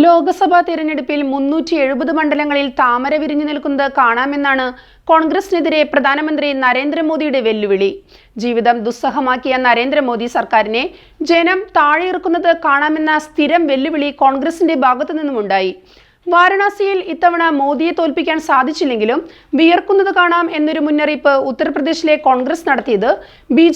ലോക്സഭാ തിരഞ്ഞെടുപ്പിൽ മുന്നൂറ്റി എഴുപത് മണ്ഡലങ്ങളിൽ താമര വിരിഞ്ഞു നിൽക്കുന്നത് കാണാമെന്നാണ് കോൺഗ്രസിനെതിരെ പ്രധാനമന്ത്രി നരേന്ദ്രമോദിയുടെ വെല്ലുവിളി. ജീവിതം ദുസ്സഹമാക്കിയ നരേന്ദ്രമോദി സർക്കാരിനെ ജനം താഴെയിറക്കുന്നത് കാണാമെന്ന സ്ഥിരം വെല്ലുവിളി കോൺഗ്രസിന്റെ ഭാഗത്തു നിന്നുമുണ്ടായി. വാരണാസിയിൽ ഇത്തവണ മോദിയെ തോൽപ്പിക്കാൻ സാധിച്ചില്ലെങ്കിലും വിയർക്കുന്നത് കാണാം എന്നൊരു മുന്നറിയിപ്പ് ഉത്തർപ്രദേശിലെ കോൺഗ്രസ് നടത്തിയത് ബി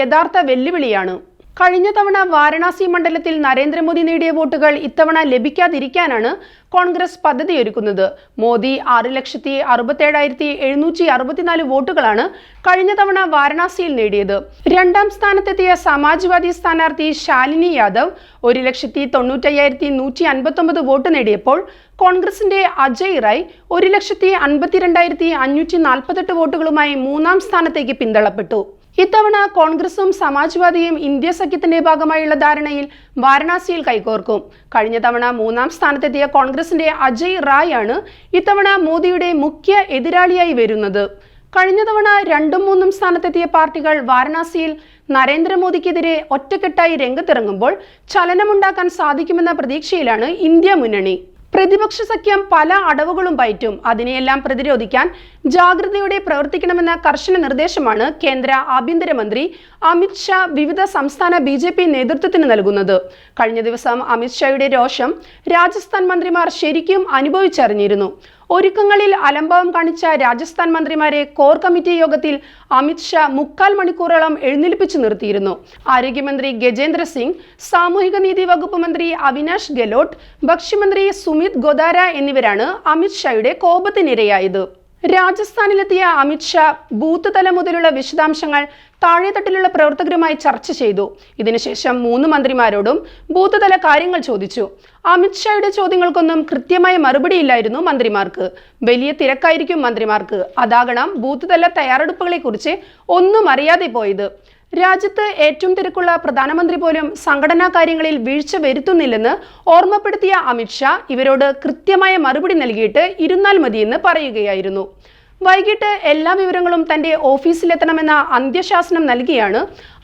യഥാർത്ഥ വെല്ലുവിളിയാണ്. കഴിഞ്ഞ തവണ വാരണാസി മണ്ഡലത്തിൽ നരേന്ദ്രമോദി നേടിയ വോട്ടുകൾ ഇത്തവണ ലഭിക്കാതിരിക്കാനാണ് കോൺഗ്രസ് പദ്ധതിയൊരുക്കുന്നത്. മോദി ആറ് ലക്ഷത്തി അറുപത്തേഴായിരത്തി എഴുന്നൂറ്റി അറുപത്തിനാല് വോട്ടുകളാണ് കഴിഞ്ഞ തവണ വാരണാസിയിൽ നേടിയത്. രണ്ടാം സ്ഥാനത്തെത്തിയ സമാജ്വാദി സ്ഥാനാർത്ഥി ശാലിനി യാദവ് ഒരു ലക്ഷത്തി തൊണ്ണൂറ്റയ്യായിരത്തി നൂറ്റി അൻപത്തൊമ്പത് വോട്ട് നേടിയപ്പോൾ കോൺഗ്രസിന്റെ അജയ് റായ് ഒരു ലക്ഷത്തി അൻപത്തിരണ്ടായിരത്തി അഞ്ഞൂറ്റി നാൽപ്പത്തെട്ട് വോട്ടുകളുമായി മൂന്നാം സ്ഥാനത്തേക്ക് പിന്തള്ളപ്പെട്ടു. ഇത്തവണ കോൺഗ്രസും സമാജ്വാദിയും ഇന്ത്യ സഖ്യത്തിന്റെ ഭാഗമായുള്ള ധാരണയിൽ വാരണാസിയിൽ കൈകോർക്കും. കഴിഞ്ഞ തവണ മൂന്നാം സ്ഥാനത്തെത്തിയ കോൺഗ്രസിന്റെ അജയ് റായ് ആണ് ഇത്തവണ മോദിയുടെ മുഖ്യ എതിരാളിയായി വരുന്നത്. കഴിഞ്ഞ തവണ രണ്ടും മൂന്നും സ്ഥാനത്തെത്തിയ പാർട്ടികൾ വാരണാസിയിൽ നരേന്ദ്രമോദിക്കെതിരെ ഒറ്റക്കെട്ടായി രംഗത്തിറങ്ങുമ്പോൾ ചലനമുണ്ടാക്കാൻ സാധിക്കുമെന്ന പ്രതീക്ഷയിലാണ് ഇന്ത്യ മുന്നണി. പ്രതിപക്ഷ സഖ്യം പല അടവുകളും പയറ്റും. അതിനെയെല്ലാം പ്രതിരോധിക്കാൻ ജാഗ്രതയോടെ പ്രവർത്തിക്കണമെന്ന കർശന നിർദ്ദേശമാണ് കേന്ദ്ര ആഭ്യന്തരമന്ത്രി അമിത്ഷാ വിവിധ സംസ്ഥാന ബി ജെ പി നേതൃത്വത്തിന് നൽകുന്നത്. കഴിഞ്ഞ ദിവസം അമിത്ഷായുടെ രോഷം രാജസ്ഥാൻ മന്ത്രിമാർ ശരിക്കും അനുഭവിച്ചറിഞ്ഞിരുന്നു. ഒരുക്കങ്ങളിൽ അലംഭാവം കാണിച്ച രാജസ്ഥാൻ മന്ത്രിമാരെ കോർ കമ്മിറ്റി യോഗത്തിൽ അമിത്ഷാ മുക്കാൽ മണിക്കൂറോളം എഴുന്നേൽപ്പിച്ചു നിർത്തിയിരുന്നു. ആരോഗ്യമന്ത്രി ഗജേന്ദ്ര സിംഗ് സാമൂഹിക നീതി വകുപ്പ് മന്ത്രി അവിനാഷ് ഗെലോട്ട് ഭക്ഷ്യമന്ത്രി സുമിത് ഗോദാര എന്നിവരാണ് അമിത്ഷായുടെ കോപത്തിനിരയായത്. രാജസ്ഥാനിലെത്തിയ അമിത് ഷാ ബൂത്ത് തലം മുതലുള്ള വിശദാംശങ്ങൾ താഴെത്തട്ടിലുള്ള പ്രവർത്തകരുമായി ചർച്ച ചെയ്തു. ഇതിനുശേഷം മൂന്ന് മന്ത്രിമാരോടും ബൂത്ത് തല കാര്യങ്ങൾ ചോദിച്ചു. അമിത്ഷായുടെ ചോദ്യങ്ങൾക്കൊന്നും കൃത്യമായ മറുപടിയില്ലായിരുന്നു മന്ത്രിമാർക്ക്. വലിയ തിരക്കായിരിക്കും മന്ത്രിമാർക്ക്. അതാകണം ബൂത്ത് തല തയ്യാറെടുപ്പുകളെക്കുറിച്ച് ഒന്നും അറിയാതെ പോയത്. രാജ്യത്ത് ഏറ്റവും തിരക്കുള്ള പ്രധാനമന്ത്രി പോലും സംഘടനാ കാര്യങ്ങളിൽ വീഴ്ച വരുത്തുന്നില്ലെന്ന് ഓർമ്മപ്പെടുത്തിയ അമിത്ഷാ ഇവരോട് കൃത്യമായ മറുപടി നൽകിയിട്ട് ഇരുന്നാൽ മതിയെന്ന് പറയുകയായിരുന്നു. വൈകിട്ട് എല്ലാ വിവരങ്ങളും തന്റെ ഓഫീസിലെത്തണമെന്ന അന്ത്യശാസനം നൽകിയാണ്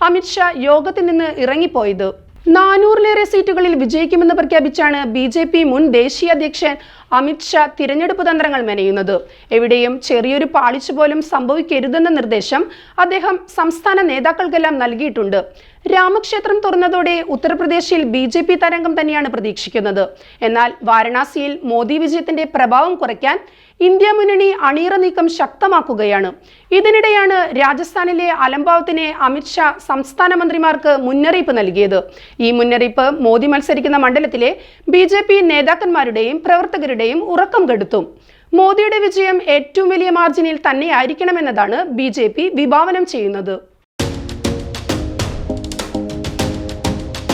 അമിത്ഷാ യോഗത്തിൽ നിന്ന് ഇറങ്ങിപ്പോയത്. നാനൂറിലേറെ സീറ്റുകളിൽ വിജയിക്കുമെന്ന് പ്രഖ്യാപിച്ചാണ് ബി ജെ പി മുൻ ദേശീയ അധ്യക്ഷൻ അമിത്ഷാ തിരഞ്ഞെടുപ്പ് തന്ത്രങ്ങൾ മെനയുന്നത്. എവിടെയും ചെറിയൊരു പാളിച്ച പോലും സംഭവിക്കരുതെന്ന നിർദ്ദേശം അദ്ദേഹം സംസ്ഥാന നേതാക്കൾക്കെല്ലാം നൽകിയിട്ടുണ്ട്. രാമക്ഷേത്രം തുറന്നതോടെ ഉത്തർപ്രദേശിൽ ബി ജെ പി തരംഗം തന്നെയാണ് പ്രതീക്ഷിക്കുന്നത്. എന്നാൽ വാരണാസിയിൽ മോദി വിജയത്തിന്റെ പ്രഭാവം കുറയ്ക്കാൻ ഇന്ത്യ മുന്നണി അണിയറ നീക്കം ശക്തമാക്കുകയാണ്. ഇതിനിടെയാണ് രാജസ്ഥാനിലെ അലംഭാവത്തിനെ അമിത്ഷാ സംസ്ഥാന മന്ത്രിമാർക്ക് മുന്നറിയിപ്പ് നൽകിയത്. ഈ മുന്നറിയിപ്പ് മോദി മത്സരിക്കുന്ന മണ്ഡലത്തിലെ ബി നേതാക്കന്മാരുടെയും പ്രവർത്തകരുടെയും ഉറക്കം കെടുത്തും. മോദിയുടെ വിജയം ഏറ്റവും വലിയ മാർജിനിൽ തന്നെയായിരിക്കണമെന്നതാണ് ബി ജെ പി വിഭാവനം ചെയ്യുന്നത്.